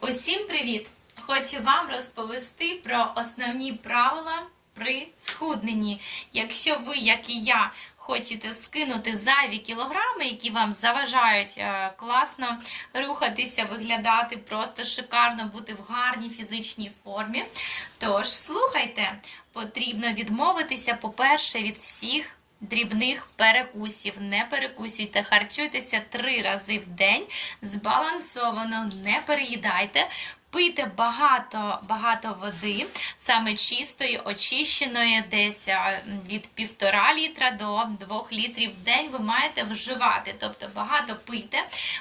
Усім привіт! Хочу вам розповісти про основні правила при схудненні. Якщо ви, як і я, хочете скинути зайві кілограми, які вам заважають е, класно рухатися, виглядати просто шикарно, бути в гарній фізичній формі. Тож слухайте, потрібно відмовитися, по-перше, від всіх. Дрібних перекусів не перекусуйте, харчуйтеся три рази в день, збалансовано, не переїдайте. Пийте багато багато води, саме чистої, очищеної, десь від півтора літра до двох літрів в день ви маєте вживати. Тобто багато пийте,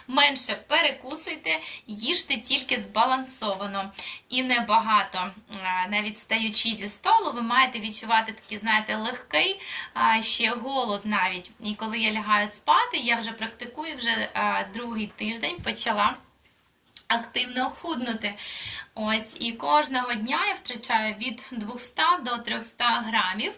менше перекусуйте, їжте тільки збалансовано і не багато. А, Навіть стаючи зі столу, ви маєте відчувати такий, знаєте, легкий ще голод навіть. І коли я лягаю спати, я вже практикую вже другий тиждень почала активно худнути. Ось, і кожного дня я втрачаю від 200 до 300 грамів,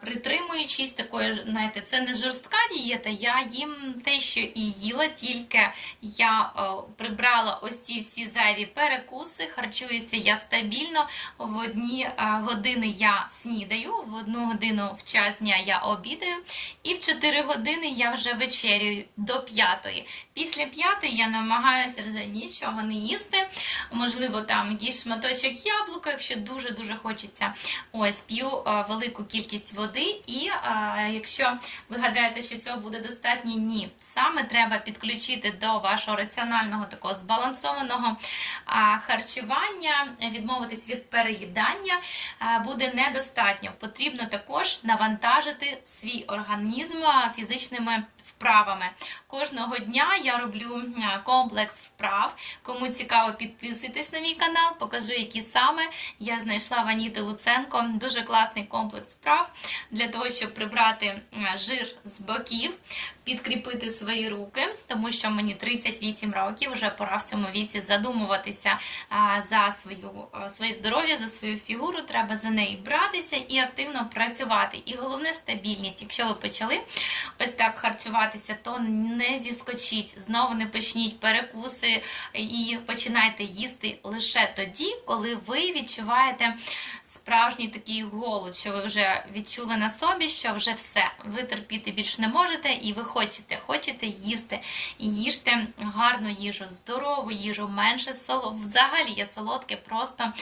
притримуючись такої, знаєте, це не жорстка дієта, я їм те, що і їла, тільки я прибрала ось ці всі зайві перекуси, харчуюся я стабільно. В одні а, години я снідаю, в одну годину в час дня я обідаю, і в 4 години я вже вечерюю до 5. Після 5 я намагаюся вже нічого не їсти. Можливо, там якийсь шматочок яблука, якщо дуже-дуже хочеться. Ось п'ю велику кількість води, і якщо ви гадаєте, що цього буде достатньо, ні. Саме треба підключити до вашого раціонального такого збалансованого харчування, відмовитись від переїдання буде недостатньо. Потрібно також навантажити свій організм фізичними вправами. Кожного дня я роблю комплекс вправ. Кому цікаво, підписуйтесь на мій канал, покажу, які саме я знайшла в Аніти Луценко. Дуже класний комплекс справ для того, щоб прибрати жир з боків, підкріпити свої руки, тому що мені 38 років, вже пора в цьому віці задумуватися за свою, своє здоров'я, за свою фігуру. Треба за неї братися і активно працювати. І головне стабільність. Якщо ви почали ось так харчуватися, то не зіскочіть, знову не почніть перекуси і починайте їсти лише тоді, коли ви відчуваєте справжній такий голод, що ви вже відчули на собі, що вже все, ви терпіти більш не можете, і ви хочете, хочете їсти. Їжте гарну їжу, здорову їжу, менше соло. Взагалі я солодке просто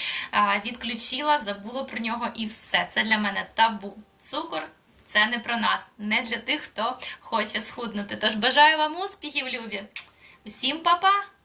відключила, забула про нього і все. Це для мене табу. Цукор. Це не про нас, не для тих, хто хоче схуднути. Тож бажаю вам успіхів, любі! Усім па-па!